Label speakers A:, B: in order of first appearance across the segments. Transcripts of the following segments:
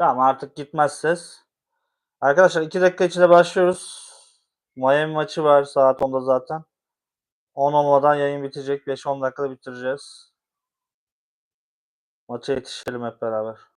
A: Tamam artık gitmez ses. Arkadaşlar 2 dakika içinde başlıyoruz. Miami maçı var saat 10'da zaten. 10 olmadan yayın bitecek. 5-10 dakikada bitireceğiz. Maça yetişelim hep beraber.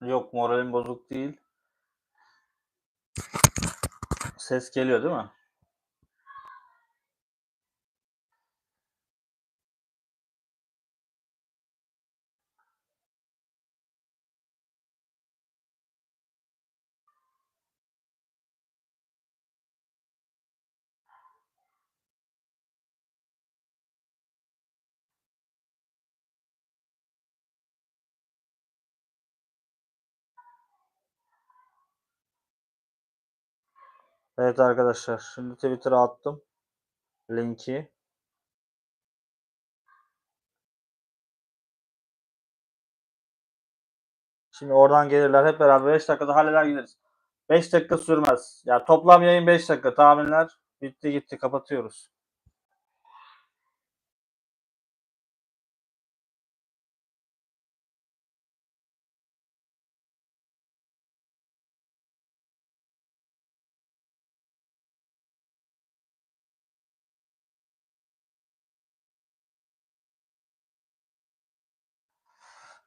A: Yok moralim bozuk değil. Ses geliyor değil mi? Evet arkadaşlar. Şimdi Twitter'a attım. Linki. Şimdi oradan gelirler. Hep beraber 5 dakikada halleder gideriz. 5 dakika sürmez. Ya toplam yayın 5 dakika. Tahminler bitti gitti. Kapatıyoruz.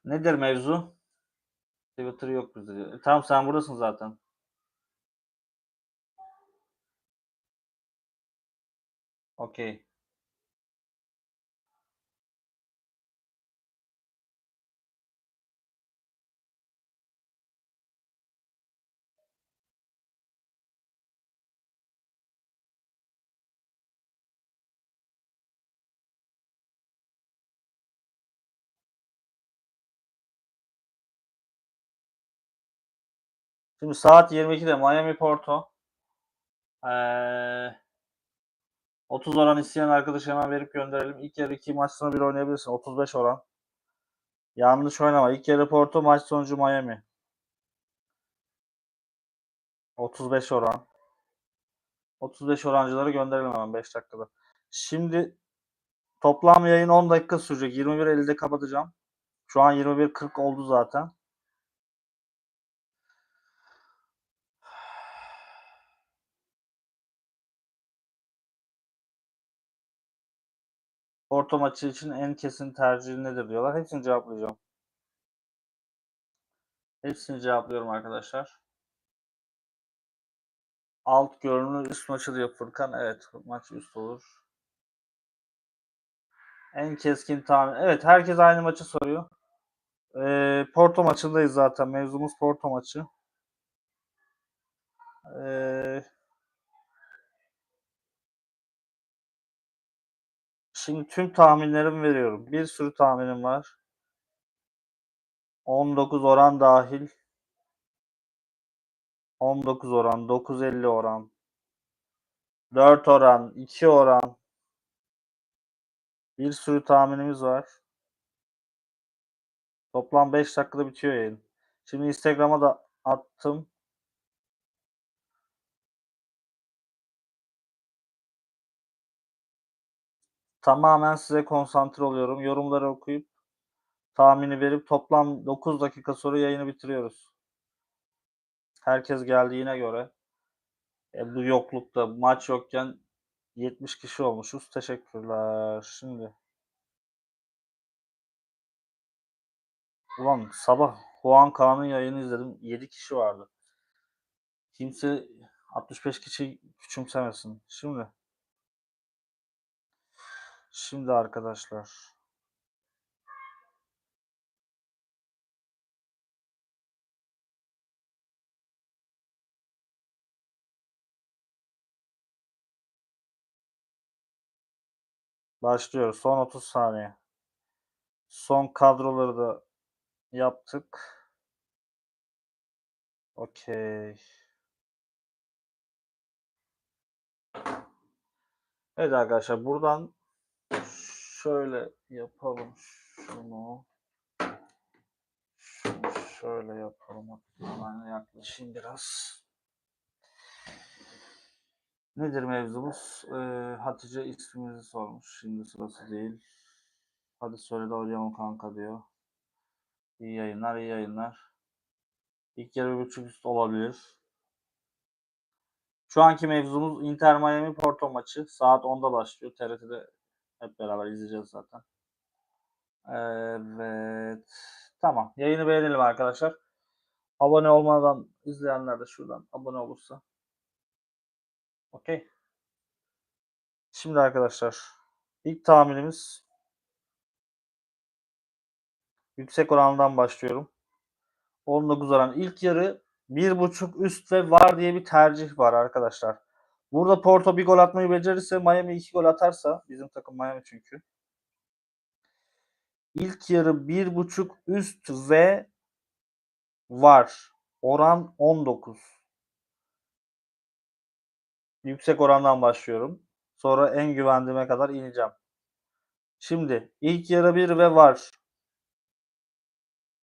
A: Nedir mevzu? Twitter yok bizde. E, tamam sen buradasın zaten. Okey. Şimdi saat 22'de Miami Porto. Ee, 30 oran isteyen arkadaş hemen verip gönderelim. İlk yarı 2 maç sonu bir oynayabilirsin. 35 oran. Yanlış oynama. İlk yarı Porto maç sonucu Miami. 35 oran. 35 orancıları gönderelim hemen 5 dakikada. Şimdi toplam yayın 10 dakika sürecek. 21.50'de kapatacağım. Şu an 21.40 oldu zaten. Porto maçı için en kesin tercih nedir diyorlar. Hepsini cevaplayacağım. Hepsini cevaplıyorum arkadaşlar. Alt görünümlü üst maçı diyor Furkan. Evet maç üst olur. En keskin tahmin. Evet herkes aynı maçı soruyor. Ee, Porto maçındayız zaten. Mevzumuz Porto maçı. Ee, şimdi tüm tahminlerimi veriyorum. Bir sürü tahminim var. 19 oran dahil. 19 oran, 950 oran. 4 oran, 2 oran. Bir sürü tahminimiz var. Toplam 5 dakikada bitiyor yayın. Şimdi Instagram'a da attım. Tamamen size konsantre oluyorum. Yorumları okuyup tahmini verip toplam 9 dakika sonra yayını bitiriyoruz. Herkes geldiğine göre. E, bu yoklukta maç yokken 70 kişi olmuşuz. Teşekkürler. Şimdi Ulan sabah Juan Kaan'ın yayını izledim. 7 kişi vardı. Kimse 65 kişi küçümsemesin. Şimdi Şimdi arkadaşlar başlıyoruz. Son 30 saniye. Son kadroları da yaptık. Okey. Evet arkadaşlar buradan şöyle yapalım şunu. Şunu şöyle yapalım. Ben yaklaşayım biraz. Nedir mevzumuz? Ee, Hatice ismimizi sormuş. Şimdi sırası değil. Hadi söyle de oynayalım kanka diyor. İyi yayınlar, iyi yayınlar. İlk yarı buçuk üst olabilir. Şu anki mevzumuz Inter Miami Porto maçı. Saat 10'da başlıyor. TRT'de hep beraber izleyeceğiz zaten. Evet. Tamam. Yayını beğenelim arkadaşlar. Abone olmadan izleyenler de şuradan abone olursa. Okey. Şimdi arkadaşlar ilk tahminimiz yüksek orandan başlıyorum. 19 oran. İlk yarı 1.5 üst ve var diye bir tercih var arkadaşlar. Burada Porto bir gol atmayı becerirse Miami 2 gol atarsa bizim takım Miami çünkü. İlk yarı 1.5 üst ve var. Oran 19. Yüksek orandan başlıyorum. Sonra en güvendiğime kadar ineceğim. Şimdi ilk yarı 1 ve var.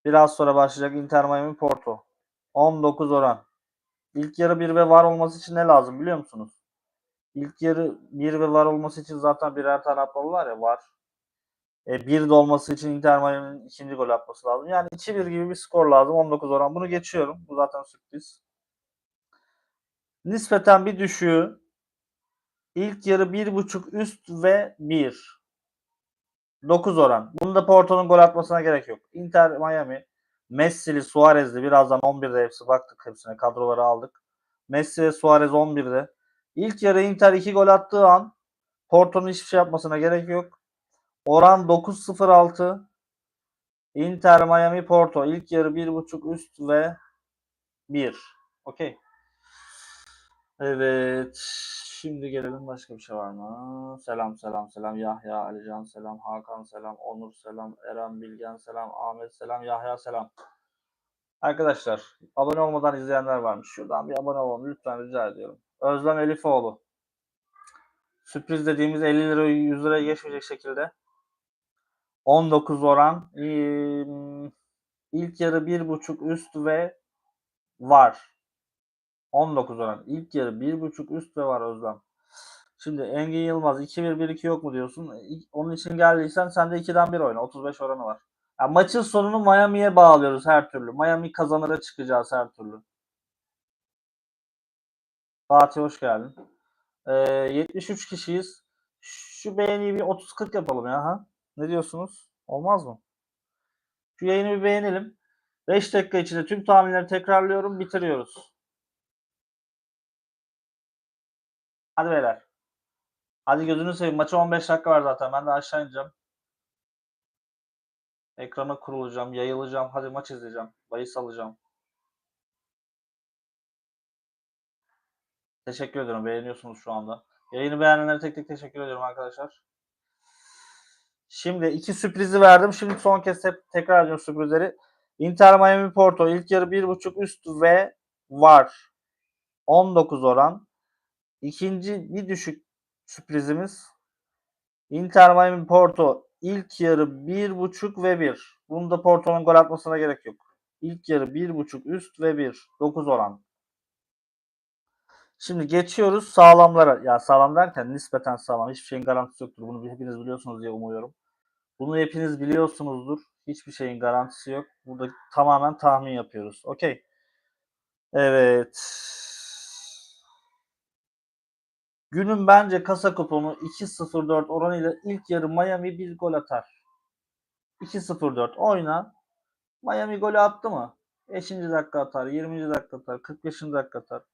A: Biraz sonra başlayacak Inter Miami Porto. 19 oran. İlk yarı 1 ve var olması için ne lazım biliyor musunuz? İlk yarı 1 ve var olması için zaten birer tane atmalılar ya var. E, 1 de olması için Inter Miami'nin ikinci gol atması lazım. Yani 2-1 gibi bir skor lazım. 19 oran. Bunu geçiyorum. Bu zaten sürpriz. Nispeten bir düşüğü. İlk yarı 1.5 üst ve 1. 9 oran. Bunda Porto'nun gol atmasına gerek yok. Inter Miami Messi'li, Suarez'li birazdan 11'de hepsi baktık hepsine kadroları aldık. Messi ve Suarez 11'de. İlk yarı Inter 2 gol attığı an Porto'nun hiçbir şey yapmasına gerek yok. Oran 9.06. Inter Miami Porto ilk yarı 1.5 üst ve 1. Okey. Evet. Şimdi gelelim başka bir şey var mı? Selam selam selam Yahya, Alican selam, Hakan selam, Onur selam, Eren Bilgen selam, Ahmet selam, Yahya selam. Arkadaşlar abone olmadan izleyenler varmış. Şuradan bir abone olun lütfen rica ediyorum. Özlem Elifoğlu. Sürpriz dediğimiz 50 lira 100 liraya geçmeyecek şekilde. 19 oran. İlk yarı 1.5 üst ve var. 19 oran. İlk yarı 1.5 üst ve var Özlem. Şimdi Engin Yılmaz 2-1-1-2 yok mu diyorsun? Onun için geldiysen sen de 2'den 1 oyna. 35 oranı var. Yani maçın sonunu Miami'ye bağlıyoruz her türlü. Miami kazanıra çıkacağız her türlü. Fatih hoş geldin. Ee, 73 kişiyiz. Şu beğeniyi bir 30-40 yapalım ya. Ha? Ne diyorsunuz? Olmaz mı? Şu yayını bir beğenelim. 5 dakika içinde tüm tahminleri tekrarlıyorum. Bitiriyoruz. Hadi beyler. Hadi gözünü seveyim. Maça 15 dakika var zaten. Ben de aşağı ineceğim. Ekrana kurulacağım. Yayılacağım. Hadi maç izleyeceğim. Bahis alacağım. Teşekkür ederim. Beğeniyorsunuz şu anda. Yayını beğenenlere tek tek teşekkür ediyorum arkadaşlar. Şimdi iki sürprizi verdim. Şimdi son kez hep tekrar ediyorum sürprizleri. Inter Miami Porto ilk yarı 1.5 üst ve var. 19 oran. İkinci bir düşük sürprizimiz. Inter Miami Porto ilk yarı 1.5 ve 1. Bunda Porto'nun gol atmasına gerek yok. İlk yarı 1.5 üst ve 1. 9 oran. Şimdi geçiyoruz sağlamlara. Ya sağlam derken nispeten sağlam. Hiçbir şeyin garantisi yoktur. Bunu hepiniz biliyorsunuz diye umuyorum. Bunu hepiniz biliyorsunuzdur. Hiçbir şeyin garantisi yok. Burada tamamen tahmin yapıyoruz. Okey. Evet. Günün bence kasa kuponu 2.04 oranıyla ilk yarı Miami bir gol atar. 2.04 oyna. Miami golü attı mı? 5. dakika atar, 20. dakika atar, 45. dakika atar.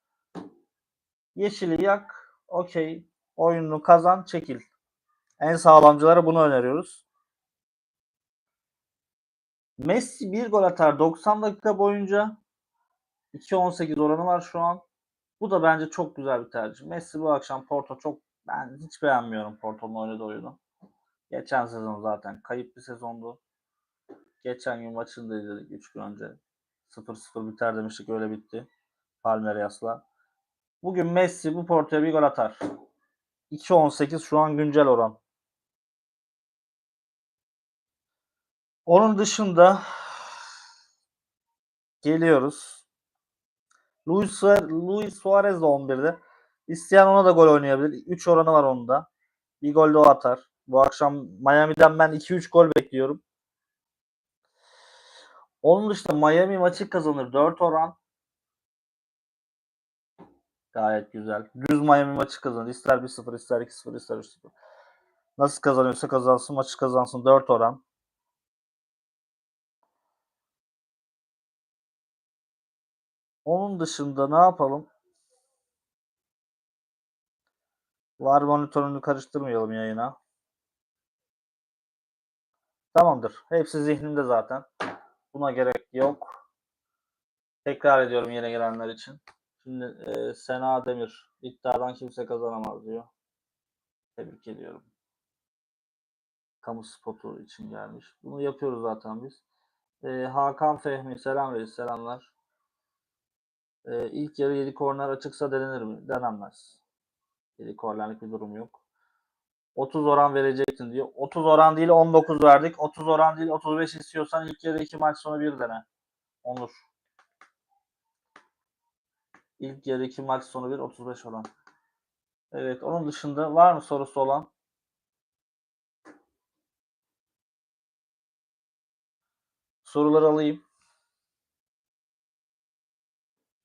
A: Yeşili yak, okey. Oyununu kazan, çekil. En sağlamcılara bunu öneriyoruz. Messi bir gol atar 90 dakika boyunca. 2.18 oranı var şu an. Bu da bence çok güzel bir tercih. Messi bu akşam Porto çok ben hiç beğenmiyorum Porto'nun oynadığı oyunu. Geçen sezon zaten kayıp bir sezondu. Geçen gün maçını da izledik 3 gün önce. 0-0 biter demiştik öyle bitti. Palmeiras'la. Bugün Messi bu Porto'ya bir gol atar. 2.18 şu an güncel oran. Onun dışında geliyoruz. Luis, Luis Suarez de 11'de. İsteyen ona da gol oynayabilir. 3 oranı var onda. Bir gol de o atar. Bu akşam Miami'den ben 2-3 gol bekliyorum. Onun dışında Miami maçı kazanır. 4 oran. Gayet güzel. Düz Miami maçı kazanır. İster 1-0, ister 2-0, ister 3-0. Nasıl kazanıyorsa kazansın. Maçı kazansın. 4 oran. Onun dışında ne yapalım? Var monitörünü karıştırmayalım yayına. Tamamdır. Hepsi zihnimde zaten. Buna gerek yok. Tekrar ediyorum yine gelenler için. E, Sena Demir iddiadan kimse kazanamaz diyor. Tebrik ediyorum. Kamu spotu için gelmiş. Bunu yapıyoruz zaten biz. E, Hakan Fehmi selam reis selamlar. E, ilk yarı 7 korner açıksa denenir mi? Denenmez. 7 kornerlik bir durum yok. 30 oran verecektin diyor. 30 oran değil 19 verdik. 30 oran değil 35 istiyorsan ilk yarı 2 maç sonra bir dene. Onur. İlk yarı 2 maç sonu 1 35 oran. Evet onun dışında var mı sorusu olan? Soruları alayım.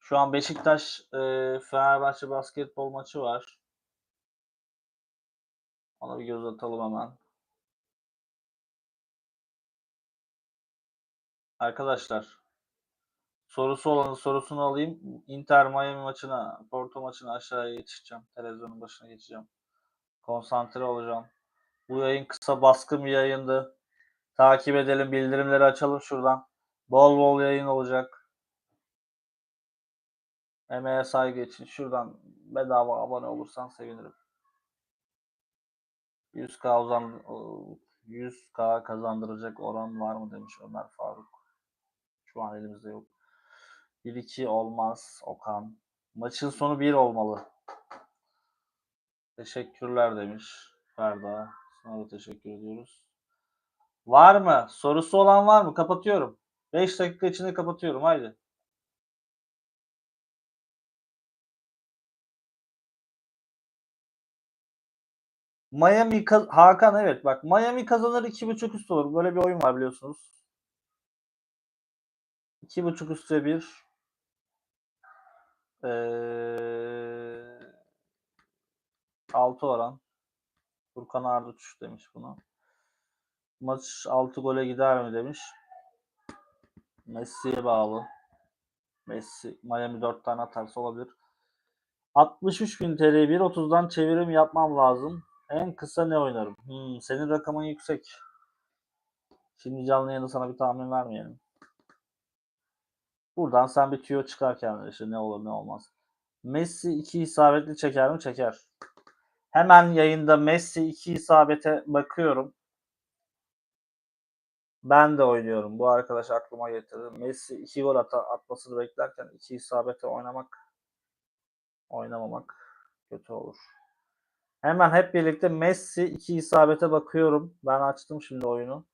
A: Şu an Beşiktaş e, Fenerbahçe basketbol maçı var. Ona bir göz atalım hemen. Arkadaşlar sorusu olanın sorusunu alayım. Inter Miami maçına, Porto maçına aşağıya yetişeceğim. Televizyonun başına geçeceğim. Konsantre olacağım. Bu yayın kısa baskın bir yayındı. Takip edelim, bildirimleri açalım şuradan. Bol bol yayın olacak. Emeğe saygı için şuradan bedava abone olursan sevinirim. 100k uzan 100k kazandıracak oran var mı demiş Ömer Faruk. Şu an elimizde yok. 1-2 olmaz Okan. Maçın sonu 1 olmalı. Teşekkürler demiş Ferda. Sana da teşekkür ediyoruz. Var mı? Sorusu olan var mı? Kapatıyorum. 5 dakika içinde kapatıyorum. Haydi. Miami Hakan evet bak Miami kazanır 2.5 üst olur. Böyle bir oyun var biliyorsunuz. 2.5 üstte 1 ee, 6 oran. Furkan Arduç demiş bunu. Maç 6 gole gider mi demiş. Messi'ye bağlı. Messi Miami 4 tane atarsa olabilir. 63.000 TL 1.30'dan çevirim yapmam lazım. En kısa ne oynarım? Hmm, senin rakamın yüksek. Şimdi canlı yayında sana bir tahmin vermeyelim. Buradan sen bir tüyo çıkar kendine işte ne olur ne olmaz. Messi 2 isabetli çeker mi? Çeker. Hemen yayında Messi 2 isabete bakıyorum. Ben de oynuyorum. Bu arkadaş aklıma getirdi. Messi 2 gol at atmasını beklerken 2 isabete oynamak oynamamak kötü olur. Hemen hep birlikte Messi 2 isabete bakıyorum. Ben açtım şimdi oyunu.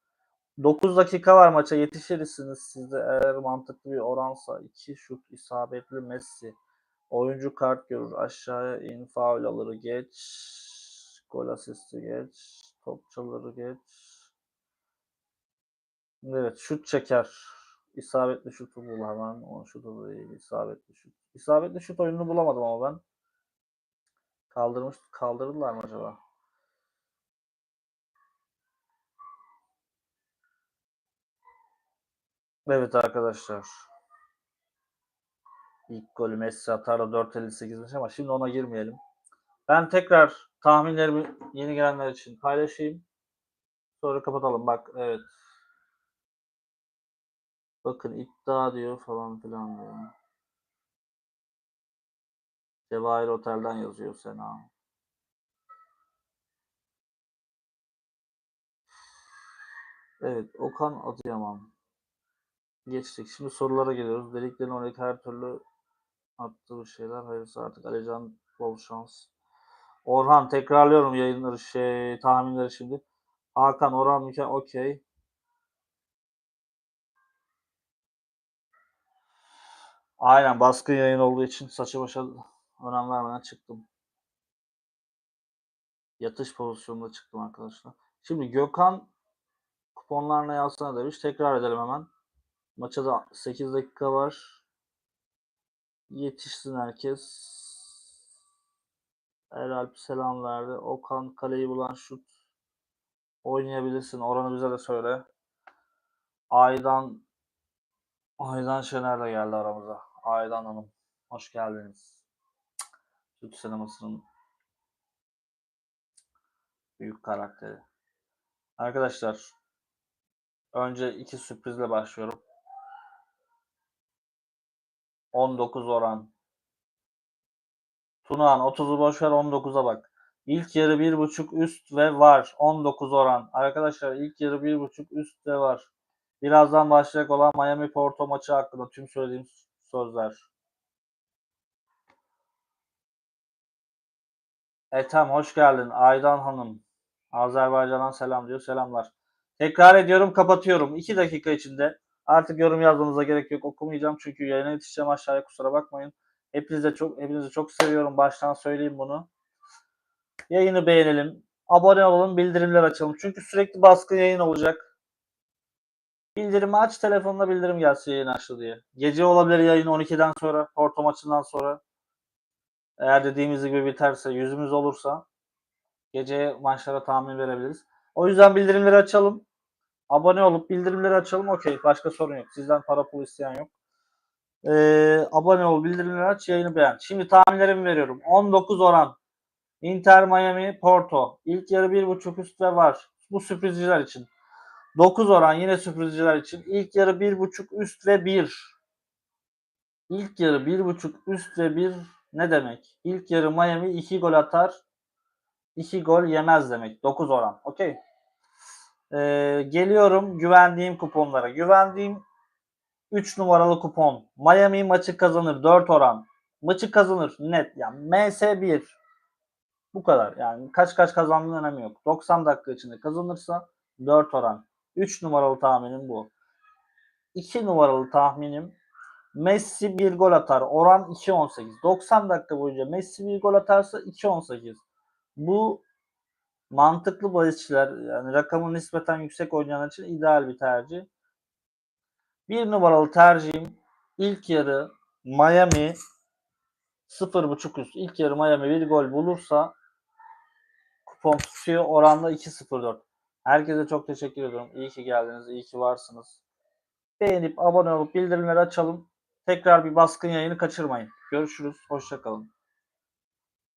A: 9 dakika var maça yetişirsiniz sizde eğer mantıklı bir oransa 2 şut isabetli Messi. Oyuncu kart görür. Aşağıya in faul alır geç. Gol asisti geç. Topçuları geç. Evet şut çeker. İsabetli şutu bul hemen. O şutu da değil. İsabetli şut. İsabetli şut oyununu bulamadım ama ben. Kaldırmış, kaldırdılar mı acaba? Evet arkadaşlar. İlk golü Messi atar da 4.58'miş ama şimdi ona girmeyelim. Ben tekrar tahminlerimi yeni gelenler için paylaşayım. Sonra kapatalım. Bak evet. Bakın iddia diyor falan filan diyor. Cevahir Otel'den yazıyor Sena. Evet Okan Adıyaman. Geçtik. Şimdi sorulara geliyoruz. Deliklerin oradaki her türlü attığı şeyler. Hayırlısı artık Alican bol şans. Orhan tekrarlıyorum yayınları şey tahminleri şimdi. Hakan Orhan Mükemmel okey. Aynen baskın yayın olduğu için saçı başa önem vermeden çıktım. Yatış pozisyonunda çıktım arkadaşlar. Şimdi Gökhan kuponlar ne yazsana demiş. Tekrar edelim hemen. Maça da 8 dakika var. Yetişsin herkes. Eralp selam verdi. Okan kaleyi bulan şut. Oynayabilirsin. Oranı bize de söyle. Aydan Aydan Şener de geldi aramıza. Aydan Hanım. Hoş geldiniz. Türk sinemasının büyük karakteri. Arkadaşlar önce iki sürprizle başlıyorum. 19 oran. Tunağan 30'u boş ver 19'a bak. İlk yarı 1.5 üst ve var. 19 oran. Arkadaşlar ilk yarı 1.5 üst ve var. Birazdan başlayacak olan Miami Porto maçı hakkında tüm söylediğim sözler. Ethem hoş geldin. Aydan Hanım. Azerbaycan'dan selam diyor. Selamlar. Tekrar ediyorum kapatıyorum. 2 dakika içinde. Artık yorum yazmanıza gerek yok. Okumayacağım çünkü yayına yetişeceğim aşağıya kusura bakmayın. Hepinize çok hepinizi çok seviyorum. Baştan söyleyeyim bunu. Yayını beğenelim. Abone olalım, bildirimler açalım. Çünkü sürekli baskın yayın olacak. Bildirimi aç, telefonla bildirim gelsin yayın açtı diye. Gece olabilir yayın 12'den sonra, Porto maçından sonra. Eğer dediğimiz gibi biterse, yüzümüz olursa gece maçlara tahmin verebiliriz. O yüzden bildirimleri açalım. Abone olup bildirimleri açalım. Okey. Başka sorun yok. Sizden para pul isteyen yok. Ee, abone ol, bildirimleri aç, yayını beğen. Şimdi tahminlerimi veriyorum. 19 oran. Inter Miami Porto. İlk yarı 1.5 üst ve var. Bu sürprizciler için. 9 oran yine sürprizciler için. İlk yarı 1.5 üst ve 1. İlk yarı 1.5 üst ve 1 ne demek? İlk yarı Miami 2 gol atar. 2 gol yemez demek. 9 oran. Okey. Ee, geliyorum güvendiğim kuponlara. Güvendiğim 3 numaralı kupon. Miami maçı kazanır 4 oran. Maçı kazanır net. Yani MS1. Bu kadar. Yani kaç kaç kazandığının önemi yok. 90 dakika içinde kazanırsa 4 oran. 3 numaralı tahminim bu. 2 numaralı tahminim Messi bir gol atar. Oran 2.18. 90 dakika boyunca Messi bir gol atarsa 2.18. Bu mantıklı bahisçiler yani rakamı nispeten yüksek oynayanlar için ideal bir tercih. Bir numaralı tercihim ilk yarı Miami 0.5 üst. İlk yarı Miami bir gol bulursa kupon tutuyor. Oranda 2.04. Herkese çok teşekkür ediyorum. İyi ki geldiniz. iyi ki varsınız. Beğenip abone olup bildirimleri açalım. Tekrar bir baskın yayını kaçırmayın. Görüşürüz. Hoşçakalın.